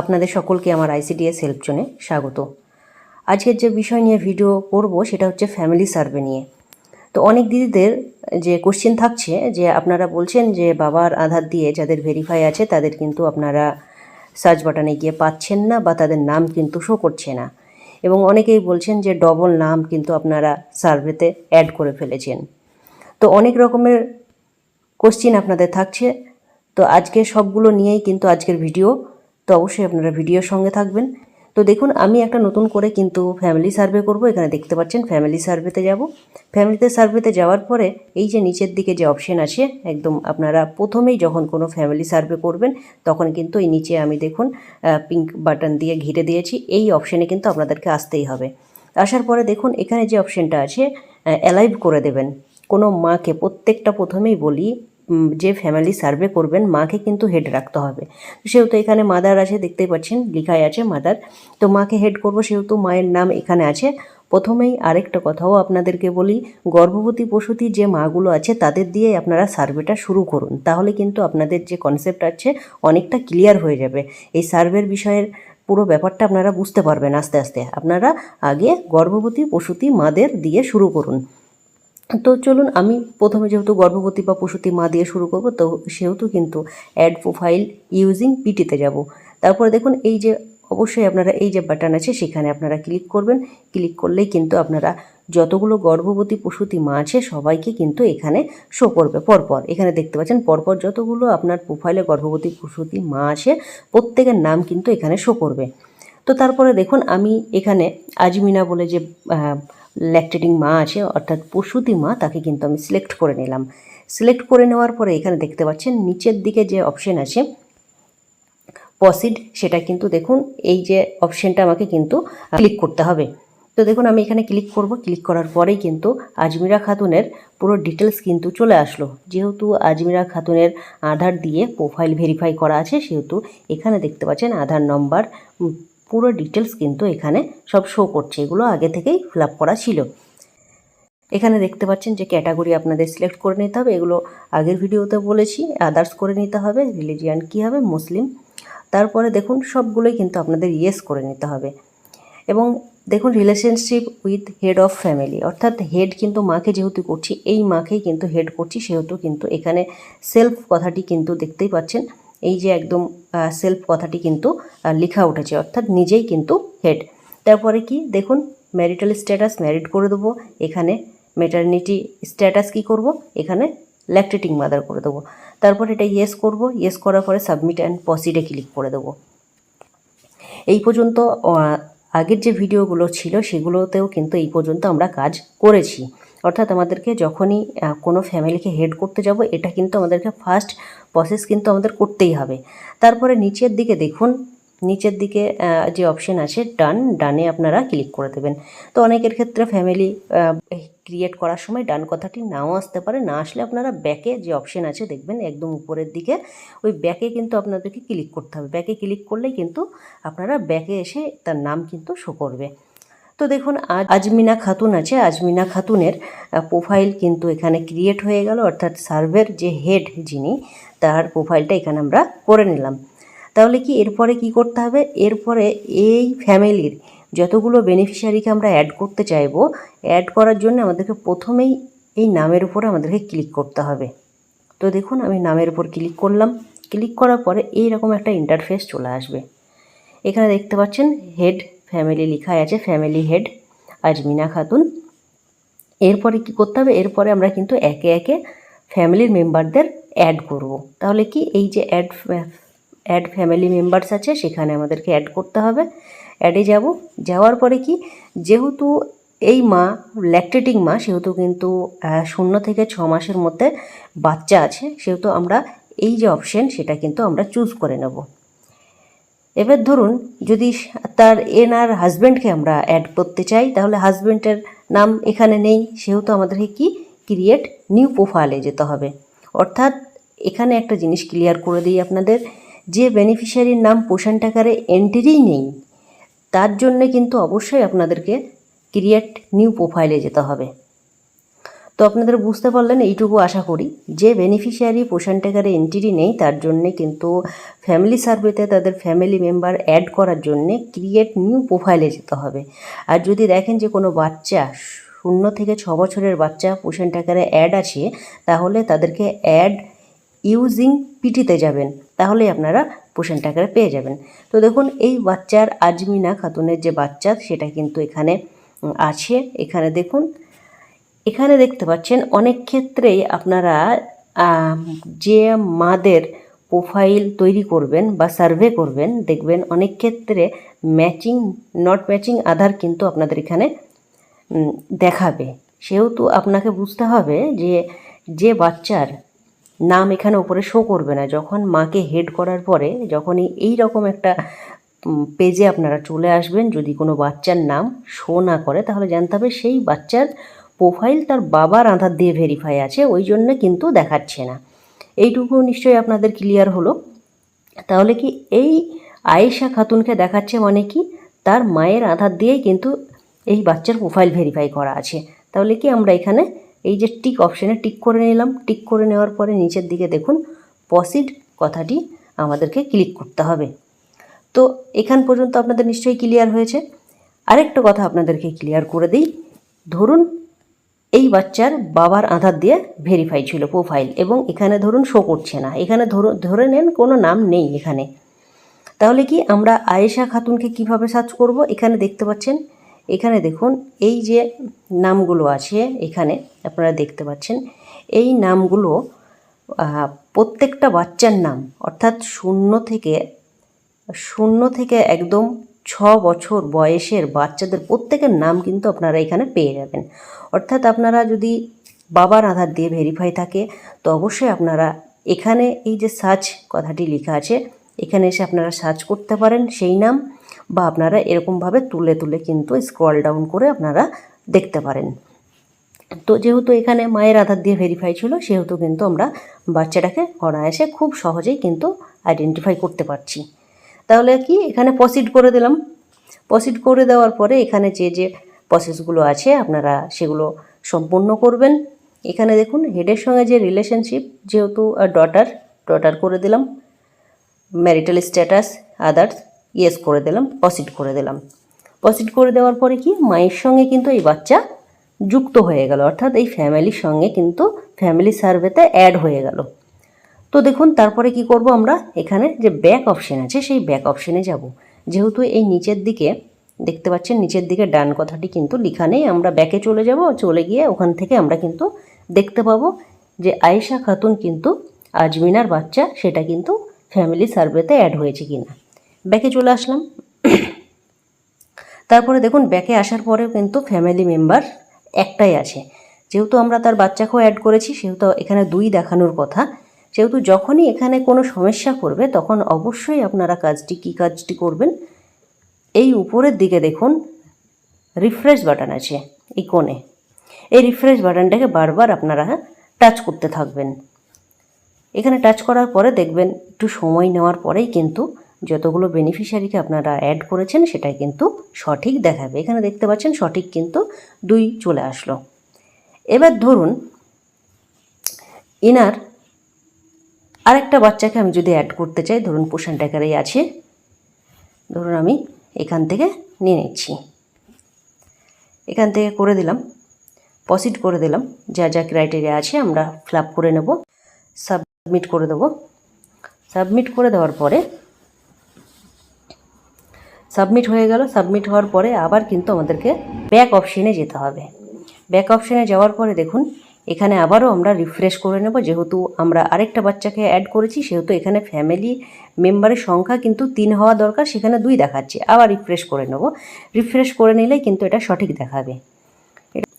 আপনাদের সকলকে আমার আইসিডিএস হেল্প জোনে স্বাগত। আজকের যে বিষয় নিয়ে ভিডিও করব সেটা হচ্ছে ফ্যামিলি সার্ভে নিয়ে। তো অনেক দিদিদের যে কোশ্চেন থাকছে, যে আপনারা বলছেন যে বাবার আধার দিয়ে যাদের ভেরিফাই আছে, তাদের কিন্তু আপনারা সার্চ বাটনে গিয়ে পাচ্ছেন না বা তাদের নাম কিন্তু শো করছে না। এবং অনেকেই বলছেন যে ডবল নাম কিন্তু আপনারা সার্ভেতে অ্যাড করে ফেলেছেন। তো অনেক রকমের কোশ্চিন আপনাদের থাকছে। তো আজকে সবগুলো নিয়েই কিন্তু আজকের ভিডিও তো অবশ্যই আপনারা ভিডিওর সঙ্গে থাকবেন। তো দেখুন, আমি একটা নতুন করে কিন্তু ফ্যামিলি সার্ভে করব। এখানে দেখতে পাচ্ছেন ফ্যামিলি সার্ভেতে যাব। ফ্যামিলিতে সার্ভেতে যাওয়ার পরে এই যে নিচের দিকে যে অপশান আছে, একদম আপনারা প্রথমেই যখন কোনো ফ্যামিলি সার্ভে করবেন, তখন কিন্তু এই নিচে আমি দেখুন পিঙ্ক বাটন দিয়ে ঘিরে দিয়েছি। এই অপশানে কিন্তু আপনাদেরকে আসতেই হবে। আসার পরে দেখুন, এখানে যে অপশনটা আছে অ্যালাইভ করে দেবেন। কোনো মাকে প্রত্যেকটা প্রথমেই বলি যে ফ্যামিলি সার্ভে করবেন, মাকে কিন্তু হেড রাখতে হবে। সেহেতু এখানে মাদার আছে, দেখতেই পাচ্ছেন, লেখাই আছে মাদার তো মাকে হেড করব, সেহেতু মায়ের নাম এখানে আছে। প্রথমেই আরেকটা কথাও আপনাদেরকে বলি, গর্ভবতী প্রসূতি যে মাগুলো আছে, তাদের দিয়ে আপনারা সার্ভেটা শুরু করুন। তাহলে কিন্তু আপনাদের যে কনসেপ্ট আছে, অনেকটা ক্লিয়ার হয়ে যাবে। এই সার্ভের বিষয়ের পুরো ব্যাপারটা আপনারা বুঝতে পারবেন আস্তে আস্তে। আপনারা আগে গর্ভবতী প্রসূতি মাদের দিয়ে শুরু করুন। তো চলুন, আমি প্রথমে যেহেতু গর্ভবতী বা প্রসূতি মা দিয়ে শুরু করব, তো সেহেতু কিন্তু অ্যাড প্রোফাইল ইউজিং পিটিতে যাব। তারপরে দেখুন, এই যে অবশ্যই আপনারা এই যে বাটন আছে, সেখানে আপনারা ক্লিক করবেন। ক্লিক করলেই কিন্তু আপনারা যতগুলো গর্ভবতী প্রসূতি মা আছে, সবাইকে কিন্তু এখানে শো করবে পরপর। এখানে দেখতে পাচ্ছেন, পরপর যতগুলো আপনার প্রোফাইলে গর্ভবতী প্রসূতি মা আছে, প্রত্যেকের নাম কিন্তু এখানে শো করবে। তো তারপরে দেখুন, আমি এখানে আজমিনা বলে যে ল্যাকটেটিং মা আছে, অর্থাৎ প্রসূতি মা, তাকে কিন্তু আমি সিলেক্ট করে নিলাম। সিলেক্ট করে নেওয়ার পরে এখানে দেখতে পাচ্ছেন, নিচের দিকে যে অপশন আছে পসিড সেটা কিন্তু দেখুন, এই যে অপশনটা আমাকে কিন্তু ক্লিক করতে হবে। তো দেখুন, আমি এখানে ক্লিক করব। ক্লিক করার পরেই কিন্তু আজমিরা খাতুনের পুরো ডিটেলস কিন্তু চলে আসলো। যেহেতু আজমিরা খাতুনের আধার দিয়ে প্রোফাইল ভেরিফাই করা আছে, সেহেতু এখানে দেখতে পাচ্ছেন আধার নম্বর পুরো ডিটেলস কিন্তু এখানে সব শো করছে। এগুলো আগে থেকেই ফিল করা ছিল। এখানে দেখতে পাচ্ছেন যে ক্যাটাগরি আপনাদের সিলেক্ট করে নিতে হবে। এগুলো আগের ভিডিওতে বলেছি আদার্স করে নিতে হবে রিলিজিয়ান কী হবে, মুসলিম। তারপরে দেখুন, সবগুলোই কিন্তু আপনাদের ইয়েস করে নিতে হবে। এবং দেখুন relationship with head of family অর্থাৎ হেড কিন্তু মাকে যেহেতু করছি, এই মাকেই কিন্তু হেড করছি, সেহেতু কিন্তু এখানে সেলফ কথাটি কিন্তু দেখতেই পাচ্ছেন। এই যে একদম সেলফ কথাটি কিন্তু লেখা উঠেছে, অর্থাৎ নিজেই কিন্তু হেড তারপরে কি? দেখুন ম্যারিটাল স্ট্যাটাস ম্যারিড করে দেবো, এখানে মেটার্নিটি স্ট্যাটাস কি করব? এখানে ল্যাকটেটিং মাদার করে দেবো। তারপর এটা ইয়েস করব ইয়েস করার পরে সাবমিট অ্যান্ড পসিডে ক্লিক করে দেবো। এই পর্যন্ত আগের যে ভিডিওগুলো ছিল, সেগুলোতেও কিন্তু এই পর্যন্ত আমরা কাজ করেছি। অর্থাৎ আমাদেরকে যখনই কোনো ফ্যামিলিকে হেড করতে যাব, এটা কিন্তু আমাদেরকে ফার্স্ট প্রসেস কিন্তু আমাদের করতেই হবে। তারপরে নিচের দিকে দেখুন, নিচের দিকে যে অপশন আছে ডান ডানে আপনারা ক্লিক করে দেবেন। তো অনেকের ক্ষেত্রে ফ্যামিলি ক্রিয়েট করার সময় ডান কথাটি নাও আসতে পারে। না আসলে আপনারা ব্যাকে যে অপশন আছে দেখবেন, একদম উপরের দিকে, ওই ব্যাকে কিন্তু আপনাদেরকে ক্লিক করতে হবে। ব্যাকে ক্লিক করলেই কিন্তু আপনারা ব্যাকে এসে তার নাম কিন্তু শো করবে। তো দেখুন, আজ আজমিনা খাতুন আছে। আজমিনা খাতুনের প্রোফাইল কিন্তু এখানে ক্রিয়েট হয়ে গেল। অর্থাৎ সার্ভের যে হেড যিনি তার প্রোফাইলটা এখানে আমরা করে নিলাম। তাহলে কি এরপরে কি করতে হবে? এরপরে এই ফ্যামিলির যতগুলো বেনিফিশিয়ারিকে আমরা অ্যাড করতে চাইব অ্যাড করার জন্য আমাদেরকে প্রথমেই এই নামের উপরে আমাদেরকে ক্লিক করতে হবে। তো দেখুন, আমি নামের উপর ক্লিক করলাম। ক্লিক করার পরে এইরকম একটা ইন্টারফেস চলে আসবে। এখানে দেখতে পাচ্ছেন হেড ফ্যামিলি লেখা আছে ফ্যামিলি হেড আজমিনা খাতুন। এরপরে কি করতে হবে? এরপরে আমরা কিন্তু একে একে ফ্যামিলির মেম্বারদের অ্যাড করব। তাহলে কি? এই যে অ্যাড অ্যাড ফ্যামিলি মেম্বার্স আছে, সেখানে আমাদেরকে অ্যাড করতে হবে। অ্যাডে যাব। যাওয়ার পরে কি? যেহেতু এই মা ল্যাকটেটিং মা, সেহেতু কিন্তু শূন্য থেকে ছ মাসের মধ্যে বাচ্চা আছে, সেহেতু আমরা এই যে অপশন সেটা কিন্তু আমরা চুজ করে নেব। এবার ধরুন, যদি তার এনার হাজব্যান্ডকে আমরা অ্যাড করতে চাই, তাহলে হাজব্যান্ডের নাম এখানে নেই। সেহেতু আমাদেরকে কি? ক্রিয়েট নিউ প্রোফাইলে যেতে হবে। অর্থাৎ এখানে একটা জিনিস ক্লিয়ার করে দিই আপনাদের, যে বেনিফিশিয়ারির নাম পোষণ টাকারে এন্ট্রিই নেই, তার জন্য কিন্তু অবশ্যই আপনাদেরকে ক্রিয়েট নিউ প্রোফাইলে যেতে হবে। তো আপনাদের বুঝতে পারলেন, এইটুকু আশা করি। যে বেনিফিশিয়ারি পোষণ টেকারে এন্ট্রি নেই, তার জন্যে কিন্তু ফ্যামিলি সার্ভেতে তাদের ফ্যামিলি মেম্বার অ্যাড করার জন্যে ক্রিয়েট নিউ প্রোফাইলে যেতে হবে। আর যদি দেখেন যে কোনো বাচ্চা শূন্য থেকে ছ বছরের বাচ্চা পোষণ টেকারে অ্যাড আছে, তাহলে তাদেরকে অ্যাড ইউজিং পিটিতে যাবেন। তাহলে আপনারা পোষণ টাকাটা পেয়ে যাবেন। তো দেখুন, এই বাচ্চার আজমিনা খাতুনের যে বাচ্চা, সেটা কিন্তু এখানে আছে। এখানে দেখুন, এখানে দেখতে পাচ্ছেন, অনেক ক্ষেত্রেই আপনারা যে মাদের প্রোফাইল তৈরি করবেন বা সার্ভে করবেন, দেখবেন অনেক ক্ষেত্রে ম্যাচিং নট ম্যাচিং আধার কিন্তু আপনাদের এখানে দেখাবে। সেহেতু আপনাকে বুঝতে হবে যে যে বাচ্চার নাম এখানে উপরে শো করবে না। যখন মাকে হেড করার পরে যখনই এই রকম একটা পেজে আপনারা চলে আসবেন, যদি কোনো বাচ্চার নাম শো না করে, তাহলে জানতে হবে সেই বাচ্চার প্রোফাইল তার বাবার আধার দিয়ে ভেরিফাই আছে, ওই জন্য কিন্তু দেখাচ্ছে না। এইটুকু নিশ্চয়ই আপনাদের ক্লিয়ার হলো। তাহলে কি এই আয়েশা খাতুনকে দেখাচ্ছে মানে কি? তার মায়ের আধার দিয়েই কিন্তু এই বাচ্চার প্রোফাইল ভেরিফাই করা আছে। তাহলে কি আমরা এখানে এই যে টিক অপশানে টিক করে নিলাম। টিক করে নেওয়ার পরে নিচের দিকে দেখুন পসিড কথাটি আমাদেরকে ক্লিক করতে হবে। তো এখান পর্যন্ত আপনাদের নিশ্চয়ই ক্লিয়ার হয়েছে। আরেকটা কথা আপনাদেরকে ক্লিয়ার করে দিই। ধরুন, এই বাচ্চার বাবার আধার দিয়ে ভেরিফাই ছিল প্রোফাইল এবং এখানে ধরুন শো করছে না। এখানে ধরে নেন কোনো নাম নেই এখানে। তাহলে কি আমরা আয়েশা খাতুনকে কীভাবে সার্চ করব? এখানে দেখতে পাচ্ছেন এখানে দেখুন, এই যে নামগুলো আছে এখানে, আপনারা দেখতে পাচ্ছেন, এই নামগুলো প্রত্যেকটা বাচ্চার নাম, অর্থাৎ শূন্য থেকে শূন্য থেকে একদম ছ বছর বয়সের বাচ্চাদের প্রত্যেকের নাম কিন্তু আপনারা এখানে পেয়ে যাবেন। অর্থাৎ আপনারা যদি বাবার আধার দিয়ে ভেরিফাই থাকে, তো অবশ্যই আপনারা এখানে এই যে সার্চ কথাটি লেখা আছে, এখানে এসে আপনারা সার্চ করতে পারেন সেই নাম। বা আপনারা এরকমভাবে তুলে তুলে কিন্তু স্ক্রল ডাউন করে আপনারা দেখতে পারেন। তো যেহেতু এখানে মায়ের আধার দিয়ে ভেরিফাই ছিল, সেহেতু কিন্তু আমরা বাচ্চাটাকে অনায়াসে খুব সহজেই কিন্তু আইডেন্টিফাই করতে পারছি। তাহলে কি? এখানে প্রসিড করে দিলাম। প্রসিড করে দেওয়ার পরে এখানে যে যে প্রসেসগুলো আছে, আপনারা সেগুলো সম্পূর্ণ করবেন। এখানে দেখুন হেডের সঙ্গে যে রিলেশনশিপ যেহেতু ডটার ডটার করে দিলাম। ম্যারিটাল স্ট্যাটাস আদার্স ইয়েস করে দিলাম প্রসিড করে দিলাম। প্রসিড করে দেওয়ার পরে কি? মায়ের সঙ্গে কিন্তু এই বাচ্চা যুক্ত হয়ে গেল। অর্থাৎ এই ফ্যামিলির সঙ্গে কিন্তু ফ্যামিলি সার্ভেতে অ্যাড হয়ে গেল। তো দেখুন, তারপরে কি করব আমরা? এখানে যে ব্যাক অপশান আছে, সেই ব্যাক অপশানে যাব। যেহেতু এই নিচের দিকে, দেখতে পাচ্ছেন, নিচের দিকে ডান কথাটি কিন্তু লেখা নেই। আমরা ব্যাকে চলে যাব, চলে গিয়ে ওখান থেকে আমরা কিন্তু দেখতে পাবো যে আয়েশা খাতুন কিন্তু আজমিনার বাচ্চা, সেটা কিন্তু ফ্যামিলি সার্ভেতে অ্যাড হয়েছে কিনা। ব্যাকে চলে আসলাম। তারপরে দেখুন, ব্যাকে আসার পরেও কিন্তু ফ্যামিলি মেম্বার একটাই আছে। যেহেতু আমরা তার বাচ্চাকেও অ্যাড করেছি, সেহেতু এখানে দুই দেখানোর কথা। সেহেতু যখনই এখানে কোনো সমস্যা করবে, তখন অবশ্যই আপনারা কাজটি, কী কাজটি করবেন, এই উপরের দিকে দেখুন রিফ্রেশ বাটন আছে এই কোণে। এই রিফ্রেশ বাটনটাকে বারবার আপনারা টাচ করতে থাকবেন। এখানে টাচ করার পরে দেখবেন, একটু সময় নেওয়ার পরেই কিন্তু যতগুলো বেনিফিশিয়ারিকে আপনারা অ্যাড করেছেন, সেটাই কিন্তু সঠিক দেখাবে। এখানে দেখতে পাচ্ছেন সঠিক কিন্তু দুই চলে আসলো। এবার ধরুন, ইনার আরেকটা বাচ্চাকে আমি যদি অ্যাড করতে চাই, ধরুন পোষণ ট্যাকারেই আছে, ধরুন আমি এখান থেকে নিয়ে নিচ্ছি। এখান থেকে করে দিলাম পসিড করে দিলাম, যা যা ক্রাইটেরিয়া আছে আমরা ফিল করে নেব সাবমিট করে দেব। সাবমিট করে দেওয়ার পরে সাবমিট হয়ে গেল। সাবমিট হওয়ার পরে আবার কিন্তু আমাদেরকে ব্যাক অপশনে যেতে হবে। ব্যাক অপশনে যাওয়ার পরে দেখুন, এখানে আবারও আমরা রিফ্রেশ করে নেব। যেহেতু আমরা আরেকটা বাচ্চাকে অ্যাড করেছি, সেহেতু এখানে ফ্যামিলি মেম্বারের সংখ্যা কিন্তু তিন হওয়া দরকার। সেখানে দুই দেখাচ্ছে। আবার রিফ্রেশ করে নেব। রিফ্রেশ করে নিলেই কিন্তু এটা সঠিক দেখাবে।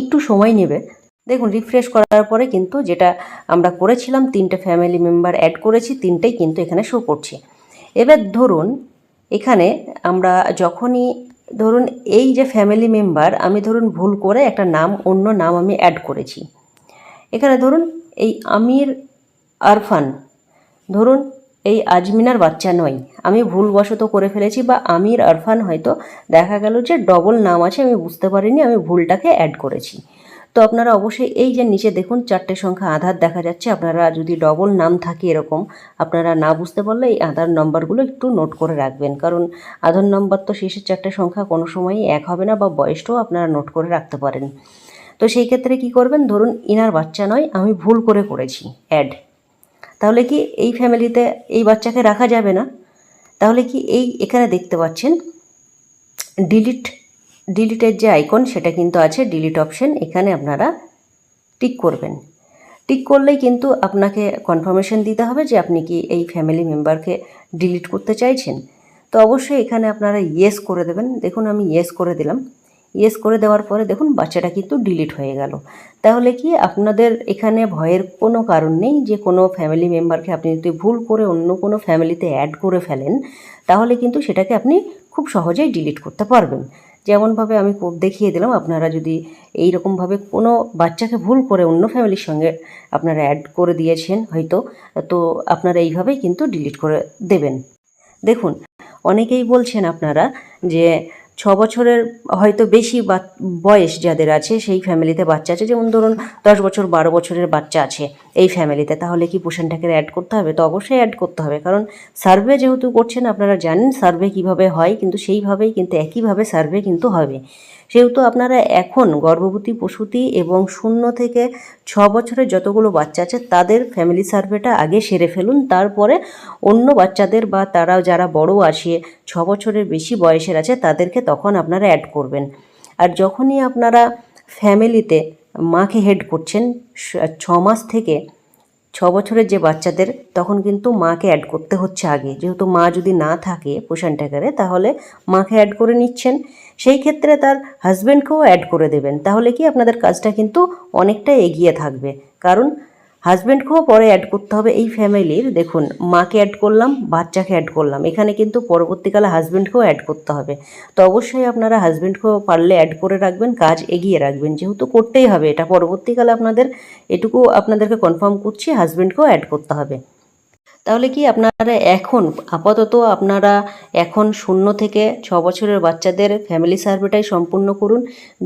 একটু সময় নেবে। দেখুন রিফ্রেশ করার পরে কিন্তু যেটা আমরা করেছিলাম, তিনটে ফ্যামিলি মেম্বার অ্যাড করেছি, তিনটেই কিন্তু এখানে শো করছে। এবার ধরুন এখানে আমরা যখনই, ধরুন এই যে ফ্যামিলি মেম্বার আমি ধরুন ভুল করে একটা নাম, অন্য নাম আমি অ্যাড করেছি। এখানে ধরুন এই আমির আরফান, ধরুন এই আজমিনার বাচ্চা নয়। আমি ভুলবশত করে ফেলেছি বা আমির আরফান হয়তো দেখা গেল যে ডবল নাম আছে, আমি বুঝতে পারিনি, আমি ভুলটাকে অ্যাড করেছি। তো আপনারা অবশ্যই এই যে নিচে দেখুন চারটে সংখ্যা আধার দেখা যাচ্ছে। আপনারা যদি ডবল নাম থাকে এরকম, আপনারা না বুঝতে পারলে এই আধার নম্বরগুলো একটু নোট করে রাখবেন। কারণ আধার নম্বর তো শেষের চারটে সংখ্যা কোনো সময়ই এক হবে না বা বয়সটাও আপনারা নোট করে রাখতে পারেন। তো সেই ক্ষেত্রে কি করবেন? ধরুন ইনার বাচ্চা নয়, আমি ভুল করে করেছি অ্যাড তাহলে কি এই ফ্যামিলিতে এই বাচ্চাকে রাখা যাবে না? তাহলে কি এই এখানে দেখতে পাচ্ছেন ডিলিট ডিলিটের যে আইকন সেটা কিন্তু আছে ডিলিট অপশন এখানে আপনারা টিক করবেন। টিক করলেই কিন্তু আপনাকে কনফার্মেশন দিতে হবে যে আপনি কি এই ফ্যামিলি মেম্বারকে ডিলিট করতে চাইছেন। তো অবশ্যই এখানে আপনারা ইয়েস করে দেবেন। দেখুন, আমি ইয়েস করে দিলাম। ইয়েস করে দেওয়ার পরে দেখুন, বাচ্চাটা কিন্তু ডিলিট হয়ে গেল। তাহলে কি আপনাদের এখানে ভয়ের কোনো কারণ নেই যে কোনো ফ্যামিলি মেম্বারকে আপনি যদি ভুল করে অন্য কোনো ফ্যামিলিতে অ্যাড করে ফেলেন, তাহলে কিন্তু সেটাকে আপনি খুব সহজেই ডিলিট করতে পারবেন। যেমনভাবে আমি দেখিয়ে দিলাম, আপনারা যদি এই রকমভাবে কোনো বাচ্চাকে ভুল করে অন্য ফ্যামিলির সঙ্গে আপনারা অ্যাড করে দিয়েছেন হয়তো, তো আপনারা এইভাবেই কিন্তু ডিলিট করে দেবেন। দেখুন, অনেকেই বলছেন আপনারা যে ছ বছরের হয়তো বেশি বয়স যাদের আছে, সেই ফ্যামিলিতে বাচ্চা আছে। যেমন ধরুন, দশ বছর, বারো বছরের বাচ্চা আছে। এই ফ্যামিলিতে তাহলে কি পোষণটাকে অ্যাড করতে হবে? তো অবশ্যই অ্যাড করতে হবে। কারণ সার্ভে যেহেতু করছেন, আপনারা জানেন সার্ভে কীভাবে হয়, কিন্তু সেইভাবেই কিন্তু একইভাবে সার্ভে কিন্তু হবে। সেহেতু আপনারা এখন গর্ভবতী প্রসূতি এবং শূন্য থেকে ছ বছরের যতগুলো বাচ্চা আছে, তাদের ফ্যামিলি সার্ভেটা আগে সেরে ফেলুন। তারপরে অন্য বাচ্চাদের বা তারা যারা বড় আসে, ছ বছরের বেশি বয়সের আছে, তাদেরকে তখন আপনারা অ্যাড করবেন। আর যখনই আপনারা ফ্যামিলিতে মাকে হেড করছেন ছ মাস থেকে ছ বছরের যে বাচ্চাদের, তখন কিন্তু মাকে অ্যাড করতে হচ্ছে আগে। যেহেতু মা যদি না থাকে পোষণ ট্যাকারে তাহলে মাকে অ্যাড করে নিচ্ছেন। সেই ক্ষেত্রে তার হাজব্যান্ডকেও অ্যাড করে দেবেন। তাহলে কি আপনাদের কাজটা কিন্তু অনেকটা এগিয়ে থাকবে। কারণ হাজব্যান্ডকেও পরে অ্যাড করতে হবে এই ফ্যামিলির দেখুন, মাকে অ্যাড করলাম, বাচ্চাকে অ্যাড করলাম। এখানে কিন্তু পরবর্তীকালে হাজব্যান্ডকেও অ্যাড করতে হবে। তো অবশ্যই আপনারা হাজব্যান্ডকেও পারলে অ্যাড করে রাখবেন, কাজ এগিয়ে রাখবেন। যেহেতু করতেই হবে, এটা পরবর্তীকালে আপনাদের, এটুকু আপনাদেরকে কনফার্ম করছি হাজব্যান্ডকেও অ্যাড করতে হবে। তাহলে কি আপনারা এখন, আপাতত আপনারা এখন শূন্য থেকে ছ বছরের বাচ্চাদের ফ্যামিলি সার্ভেটাই সম্পূর্ণ করুন।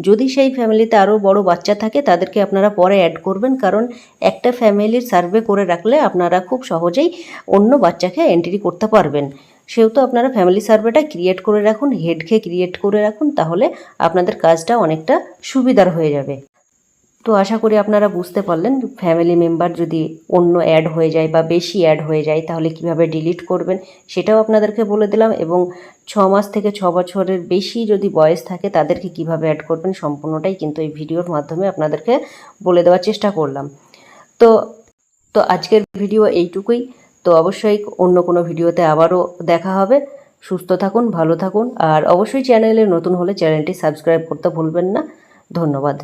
যদি সেই ফ্যামিলিতে আরও বড় বাচ্চা থাকে, তাদেরকে আপনারা পরে অ্যাড করবেন, কারণ একটা ফ্যামিলির সার্ভে করে রাখলে আপনারা খুব সহজেই অন্য বাচ্চাকে এন্ট্রি করতে পারবেন। সেহেতু আপনারা ফ্যামিলি সার্ভেটা ক্রিয়েট করে রাখুন হেডকে ক্রিয়েট করে রাখুন, তাহলে আপনাদের কাজটা অনেকটা সুবিধার হয়ে যাবে। তো আশা করি আপনারা বুঝতে পারলেন ফ্যামিলি মেম্বার যদি অন্য অ্যাড হয়ে যায় বা বেশি অ্যাড হয়ে যায়, তাহলে কীভাবে ডিলিট করবেন সেটাও আপনাদেরকে বলে দিলাম এবং ছ মাস থেকে ছ বছরের বেশি যদি বয়স থাকে, তাদেরকে কীভাবে অ্যাড করবেন সম্পূর্ণটাই কিন্তু এই ভিডিওর মাধ্যমে আপনাদেরকে বলে দেওয়ার চেষ্টা করলাম। তো তো আজকের ভিডিও এইটুকুই। তো অবশ্যই অন্য কোনো ভিডিওতে আবারও দেখা হবে। সুস্থ থাকুন, ভালো থাকুন, আর অবশ্যই চ্যানেলে নতুন হলে চ্যানেলটি সাবস্ক্রাইব করতে ভুলবেন না। ধন্যবাদ।